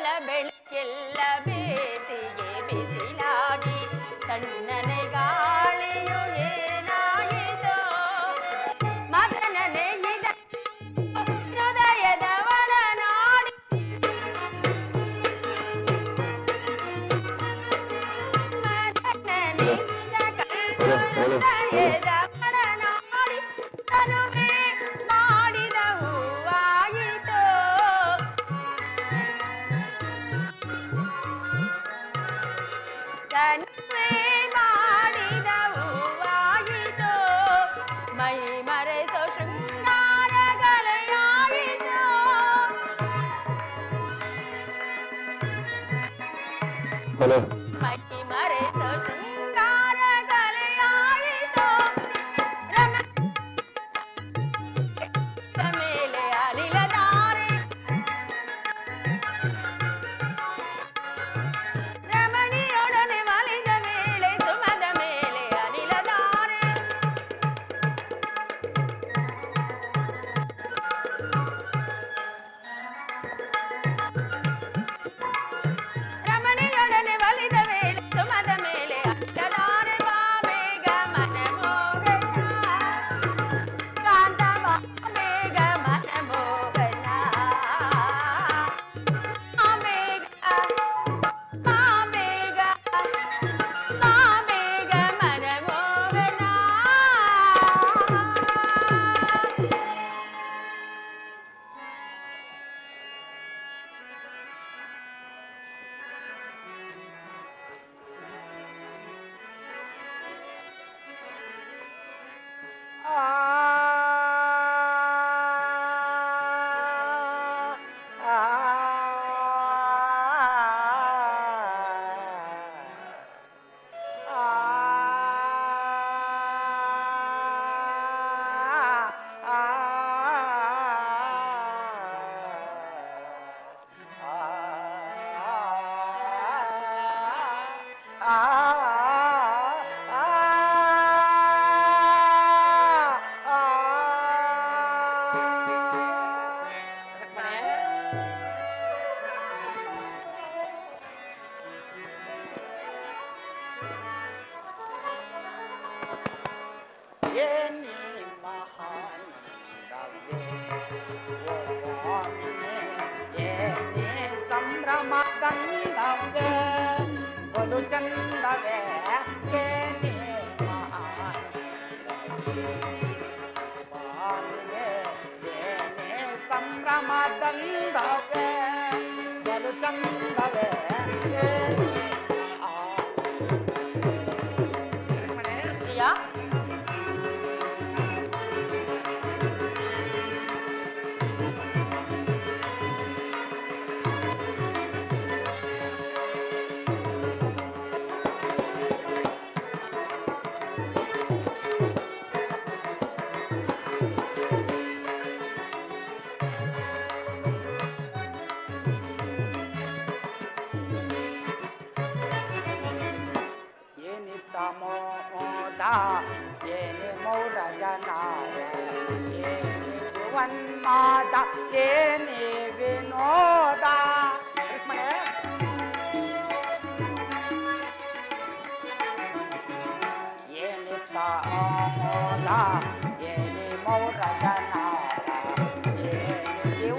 ತಿಂಗಳ ಬೆಳಕೆಲ್ಲ ಬೇಸಿಗೆ ಬಿಸಿಲಾಗಿ ತಣ್ಣನೆ 나는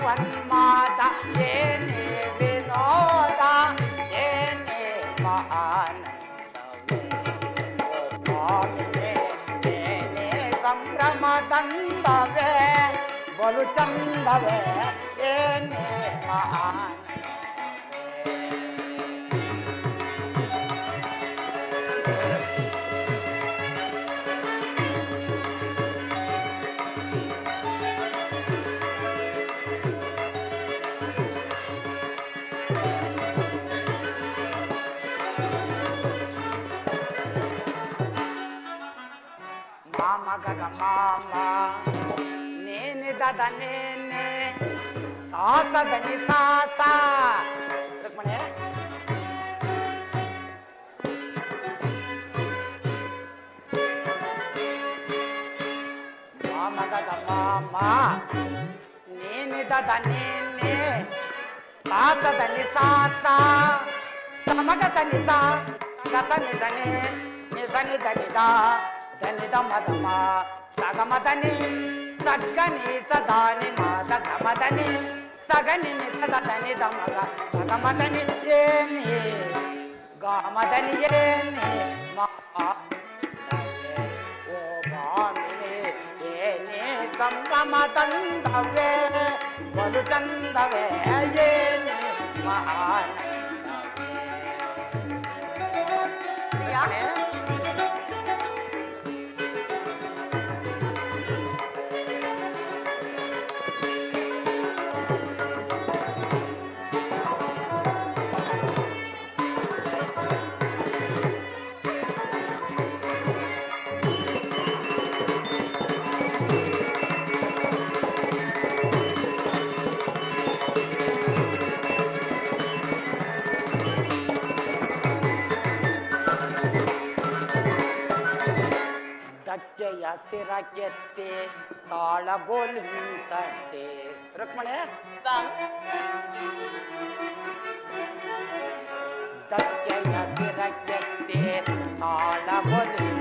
వన్మాత ఏనే వినోద ఏనే మహానందే నేనే సంభ్రమ తందవే బలు చందవే ఏనే గగమాంబా నేని దద నేనే. సాసదని సాసా. రుక్మణే. మామ గగమాంబా నేని దద నేనే. సాసదని సాసా. సమగ సనిత గత నిజనే నిజ నిజ నిదా. జనిత మదమా సగమదని సగ్గని సదాని మాత గమదని సగని సదని దమగ సగమదని ఏని గమదని ఏని మా ఓ భామిని ఏని సంగమతందవే వలు చందవే ఏని మహానందవే Yeah. ತಾಳಗೋಲು ತಟ್ಟೆ ರುಕ್ಮಣೆ ಸ್ವಾಮಿ ದಕ್ಕೆಯ ಸಿರಕೆತ್ತಿ ತಾಳಗೋಲು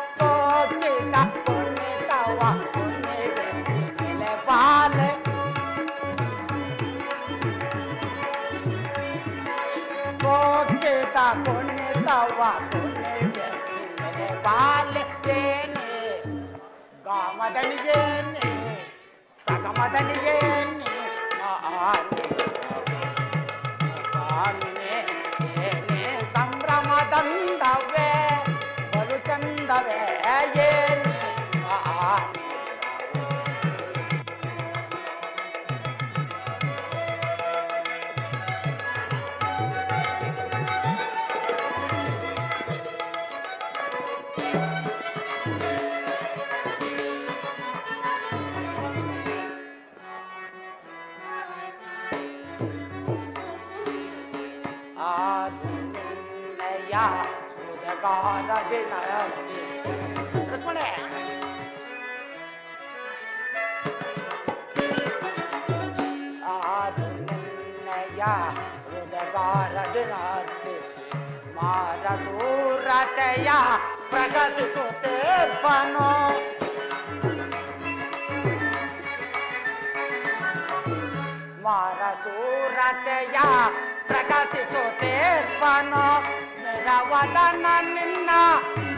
ಏನೆ ಗಾಮದನಿಗೇನೆ ಸಗಮದನಿಗೇನೆ. ಮಾರದೂರತೆಯ ಪ್ರಕಟಿಸುತ್ತೇರ್ಪನು ಮಾರದೂರತೆಯ ಪ್ರಕಟಿಸುತ್ತೇರ್ಪನು ನಿರವದನ ನಿನ್ನ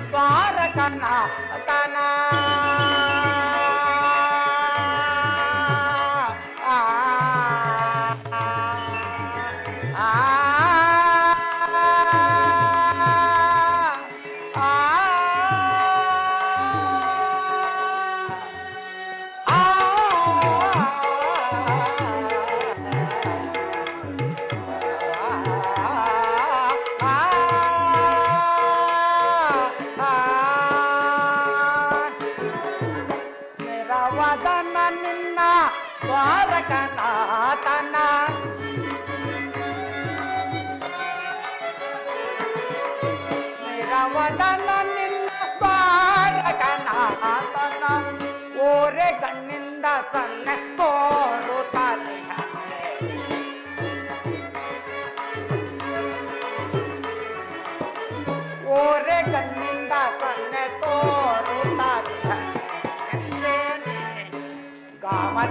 ದ್ವಾರಕನ ತನ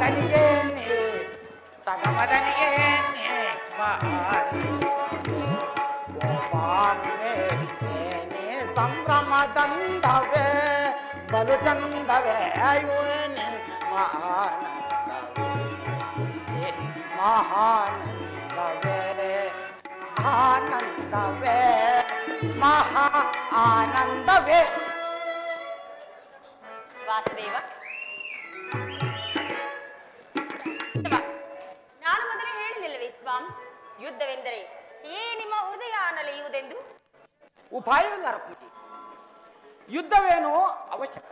కలిగేనే సగమదనిగే సంభ్రమ దంధవే బలు చందవే అయోని మహానందవే మహానందవే ఆనందవే మహా ఆనందవే వాసుదేవ. ಯುದ್ಧವೆಂದರೆ ಏ ನಿಮ್ಮ ಹೃದಯ ಅನಲೆಯುವುದೆಂದು ಉಪಾಯವಿಲ್ಲ ರುಕ್ಮಿಣಿ ಯುದ್ಧವೇನೋ ಅವಶ್ಯಕ.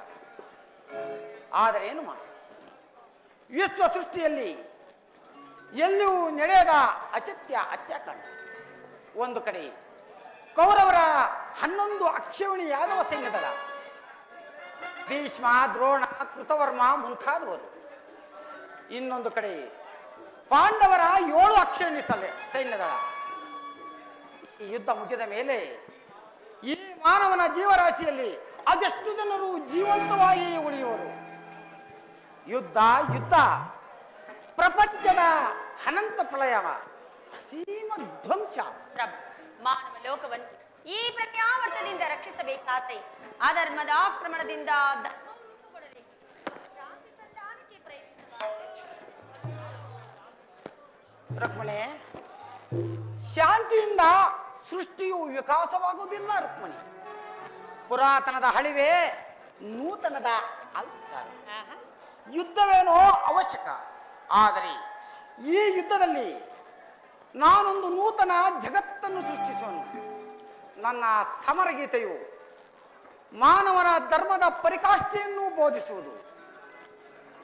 ಆದರೆ ಏನು ಮಾಡ? ವಿಶ್ವ ಸೃಷ್ಟಿಯಲ್ಲಿ ಎಲ್ಲಿಯೂ ನಡೆಯದ ಅಚತ್ಯ ಅತ್ಯಾಕಾಂಡ ಒಂದು ಕಡೆ ಕೌರವರ ಹನ್ನೊಂದು ಅಕ್ಷವಣಿ ಯಾದವ ಸೈನ್ಯದಳ. ಭೀಷ್ಮ, ದ್ರೋಣ, ಕೃತವರ್ಮ ಮುಂತಾದವರು. ಇನ್ನೊಂದು ಕಡೆ ಪಾಂಡವರ ಏಳು ಅಕ್ಷವಣಿ ಸಲೆ ಸೈನ್ಯದಳ. ಈ ಯುದ್ಧ ಮುಗಿದ ಮೇಲೆ ಈ ಮಾನವನ ಜೀವರಾಶಿಯಲ್ಲಿ ಅದೆಷ್ಟು ಜನರು ಜೀವಂತವಾಗಿ ಉಳಿಯುವರು? ಯುದ್ಧ ಯುದ್ಧ. ಪ್ರಪಂಚದ ಅನಂತ ಪ್ರಳಯವ, ಅಸೀಮ ಧ್ವಂಸ. ಮಾನವ ಲೋಕವನ್ನು ಈ ಪ್ರತ್ಯಾವರ್ತದಿಂದ ರಕ್ಷಿಸಬೇಕಾತೆ. ಅಧರ್ಮದ ಆಕ್ರಮಣದಿಂದ ರುಕ್ಮಿಣಿ ಶಾಂತಿಯಿಂದ ಸೃಷ್ಟಿಯು ವಿಕಾಸವಾಗುವುದಿಲ್ಲ ರುಕ್ಮಣಿ ಪುರಾತನದ ಹಳಿವೆ ನೂತನದ ಆಹಾ. ಯುದ್ಧವೇನೋ ಅವಶ್ಯಕ. ಆದರೆ ಈ ಯುದ್ಧದಲ್ಲಿ ನಾನೊಂದು ನೂತನ ಜಗತ್ತನ್ನು ಸೃಷ್ಟಿಸುವನು. ನನ್ನ ಸಮರಗೀತೆಯು ಮಾನವನ ಧರ್ಮದ ಪರಿಕಾಷ್ಠೆಯನ್ನು ಬೋಧಿಸುವುದು.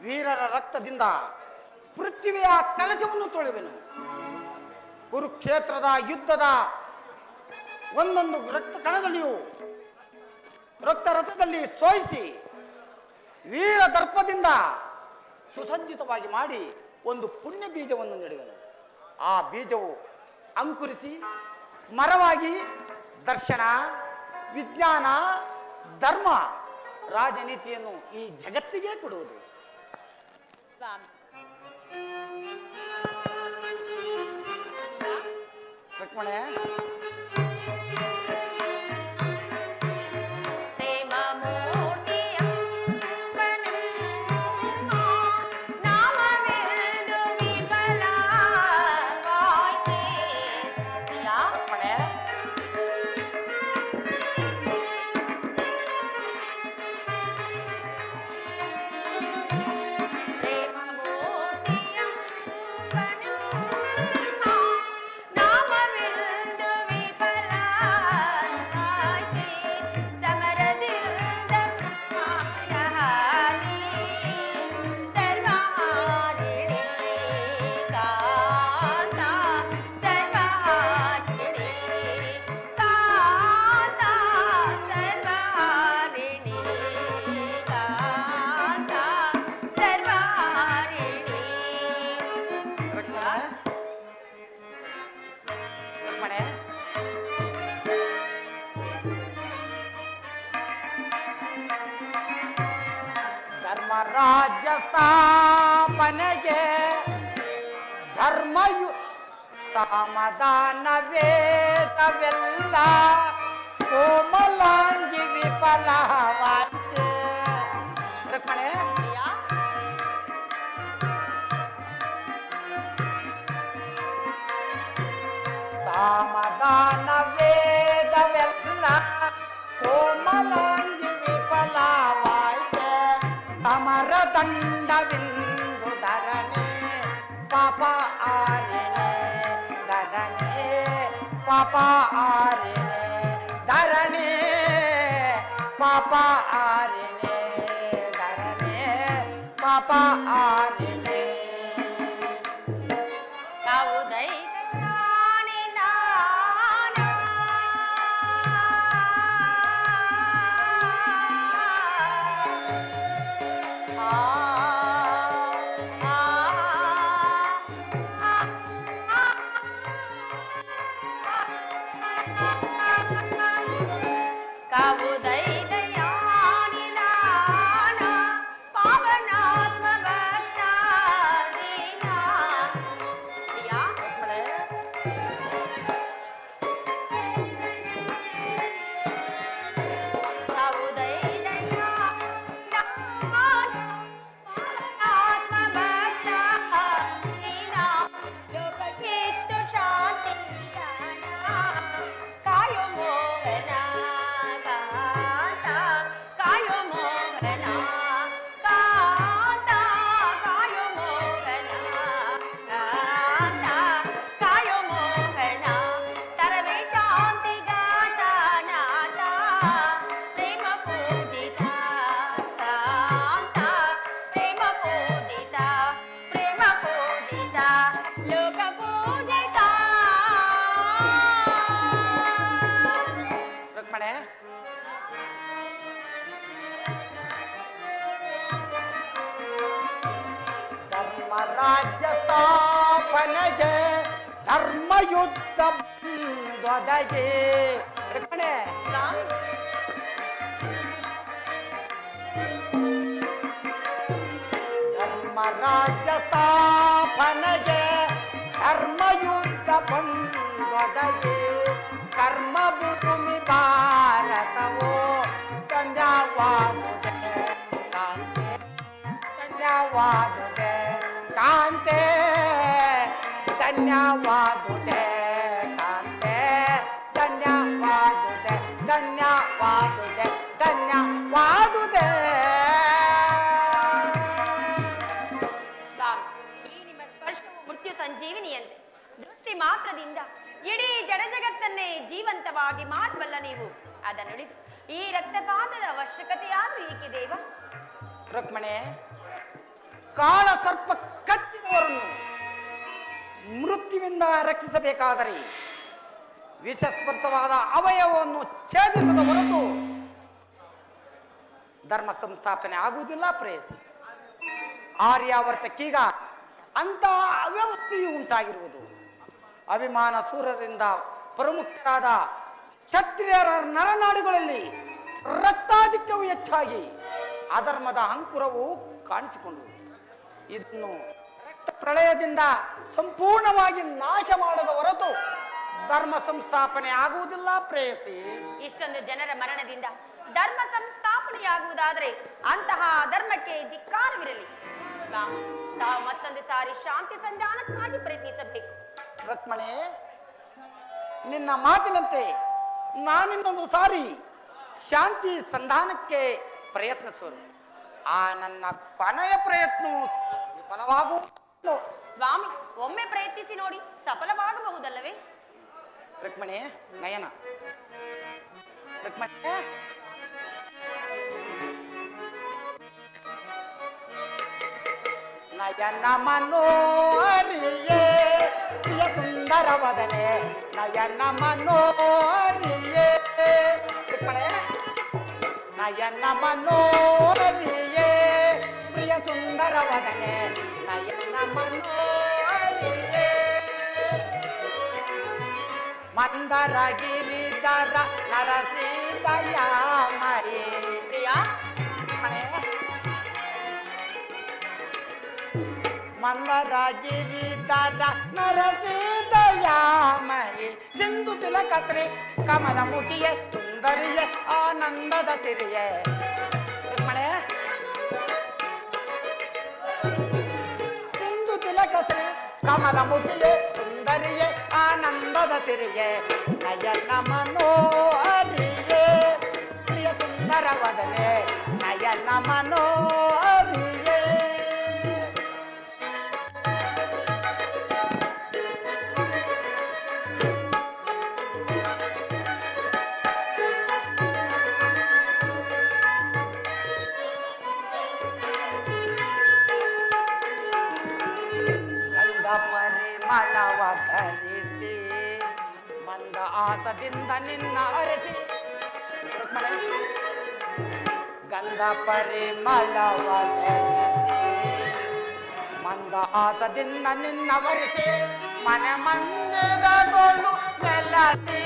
ವೀರರ ರಕ್ತದಿಂದ ಪೃಥ್ವಿಯ ಕಲಶವನ್ನು ತೊಳೆವೆನು. ಕುರುಕ್ಷೇತ್ರದ ಯುದ್ಧದ ಒಂದೊಂದು ರಕ್ತ ಕಣದಲ್ಲಿಯೂ ರಕ್ತ ರಥದಲ್ಲಿ ಸೋಯಿಸಿ ವೀರ ದರ್ಪದಿಂದ ಸುಸಜ್ಜಿತವಾಗಿ ಮಾಡಿ ಒಂದು ಪುಣ್ಯ ಬೀಜವನ್ನು ನೆಡುವೆನು. ಆ ಬೀಜವು ಅಂಕುರಿಸಿ, ಮರವಾಗಿ, ದರ್ಶನ, ವಿಜ್ಞಾನ, ಧರ್ಮ, ರಾಜನೀತಿಯನ್ನು ಈ ಜಗತ್ತಿಗೆ ಕೊಡುವುದು. ಸ್ವಾಮಿ. போனேன் ಸ್ಥಾಪನೆಗೆ ಧರ್ಮಯು ಸಮಾಧಾನ ವೇದವೆಲ್ಲ ಕೋಮಲಾಂಗಿ ವಿಫಲವಾಯಿತೆ பாரினே தரணி பாப்பா ಧರ್ಮ ರಾಜ್ಯ ಸ್ಥಾಪನೆಗೆ ಧರ್ಮಯುದ್ಧ ಧ್ವದಗೆ ರುಕ್ಮಣೆ ಸ್ವಾಮಿ ಧರ್ಮ ರಾಜ್ಯ ಸ್ಥಾಪನೆಗೆ ಧರ್ಮಯುದ್ಧ ಬಂದೊದಗೆ ಕರ್ಮ ಭೂಮಿ ಭಾರತವು ದೃಷ್ಟಿ ಮಾತ್ರದಿಂದ ಇಡೀ ಜಡ ಜಗತ್ತನ್ನೇ ಜೀವಂತವಾಗಿ ಮಾಡಬಲ್ಲ ನೀವು? ಅದನ್ನುಳಿದು. ಈ ರಕ್ತಪಾತದ ಅವಶ್ಯಕತೆಯಾದ್ರೂ ಏಕೆ ದೇವ? ರುಕ್ಮಣೆ, ಕಾಳ ಸರ್ಪ ಕಚ್ಚಿದವರನ್ನು ಮೃತ್ಯುವಿಂದ ರಕ್ಷಿಸಬೇಕಾದರೆ ವಿಷಸ್ಪೃತವಾದ ಅವಯವವನ್ನು ಛೇದಿಸದ ಹೊರತು ಧರ್ಮ ಸಂಸ್ಥಾಪನೆ ಆಗುವುದಿಲ್ಲ, ಪ್ರೇಯಸಿ. ಆರ್ಯಾವರ್ತಕ್ಕೀಗ ಅಂತಹ ಅವ್ಯವಸ್ಥೆಯು ಉಂಟಾಗಿರುವುದು. ಅಭಿಮಾನ ಸೂರರಿಂದ ಪ್ರಮುಖರಾದ ಕ್ಷತ್ರಿಯರ ನರನಾಡುಗಳಲ್ಲಿ ರಕ್ತಾಧಿಕ್ಯವು ಹೆಚ್ಚಾಗಿ ಅಧರ್ಮದ ಅಂಕುರವು ಕಾಣಿಸಿಕೊಂಡು ಇದನ್ನು ರಕ್ತ ಪ್ರಳಯದಿಂದ ಸಂಪೂರ್ಣವಾಗಿ ನಾಶ ಮಾಡದ ಹೊರತು ಧರ್ಮ ಸಂಸ್ಥಾಪನೆ ಆಗುವುದಿಲ್ಲ, ಪ್ರೇಯಸಿ. ಇಷ್ಟೊಂದು ಜನರ ಮರಣದಿಂದ ಧರ್ಮ ಸಂಸ್ಥಾಪನೆಯಾಗುವುದಾದರೆ ಅಂತಹ ಧರ್ಮಕ್ಕೆ ಧಿಕ್ಕಾರವಿರಲಿ. ತಾವು ಮತ್ತೊಂದು ಸಾರಿ ಶಾಂತಿ ಸಂಧಾನಕ್ಕಾಗಿ ಪ್ರಯತ್ನಿಸಬೇಕು. ರತ್ಮಣೆ ನಿನ್ನ ಮಾತಿನಂತೆ ನಾನಿನ್ನೊಂದು ಸಾರಿ ಶಾಂತಿ ಸಂಧಾನಕ್ಕೆ ಪ್ರಯತ್ನಿಸುವರು ಆ ನನ್ನ ಕೊನೆಯ ಪ್ರಯತ್ನವು ವಿಫಲವಾಗುವ ಸ್ವಾಮಿ ಒಮ್ಮೆ ಪ್ರಯತ್ನಿಸಿ ನೋಡಿ ಸಫಲವಾಗಬಹುದಲ್ಲವೇ? ರುಕ್ಮಣಿ ನಯನ. ರುಕ್ಮಣಿ ನಯನ ಮನೋರಿಯೇ ಪ್ರಿಯ ಸುಂದರ ವದನೆ ನಯನ ಮನೋರಿಯೇ ರುಕ್ಮಣಿ ನಯನ ಮನೋರಿಯೇ ಪ್ರಿಯ ಸುಂದರ ವದನೆ ನಯನ ಮನೋರಿಯೇ ಮಂದರ ಗಿರಿಧರ ನರಸಿದಯಾಮರಿ ಪ್ರಿಯಾ மன்னராஜிரி தாரா நரசீதயாமயி. சிந்து திலகத்ரி கமலமுகிய சுந்தரிய ஆனந்தத திரிய சிந்து திலகத்ரி கமலமுகிய சுந்தரிய ஆனந்தத திரிய நயன மனோஹரியே பிரிய சுந்தரவதனே நயன மனோ ಗಂಧ ಪರಿಮಳವ ಧರಿಸಿ ಮಂದ ಆಸದಿಂದ ನಿನ್ನ ವರಿಸಿ ಮನೆ ಮಂದಿರದೊಳು ನೆಲಸಿ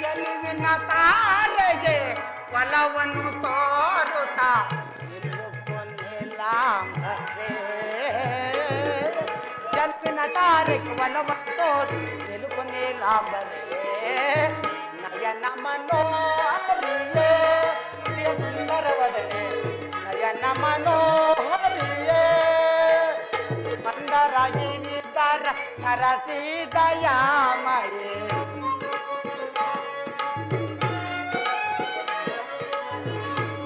ಚೆಲುವಿನ ತಾರೆಗೆ ಒಲವನ್ನು ತೋರುತ್ತಾ. ಚೆಲುವಿನ ತಾರೆಗೆ ಒಲವನ್ನು ತೋರು ನಿಲುಕೊನ್ನಿಲಾಂಬರೆ. ನಯನ ಮನೋಹರಿಯೇ सुंदर वदने। नयन मनोहरिये मंदरागिनी तर सरसी दयामये।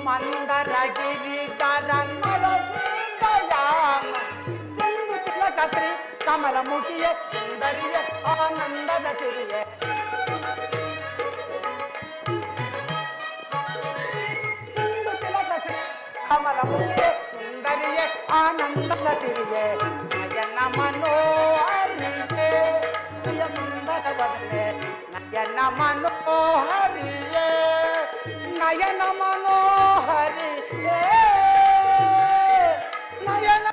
मंदरागिनी तर सरसी दयाम सिंधु तिलकत्री कमल मुखिये, सुंदरिये, आनंद सिरिये ಸುಂದರಿಯೇ ಸಿರಿಗೆ ನಯನ ಮನೋಹರಿಗೆ ಸುಂದರ ಬದಲೆ ನಯನ ಮನೋಹರಿಯೇ ನಯನ ಮನೋಹರಿಯೇ ನಯನ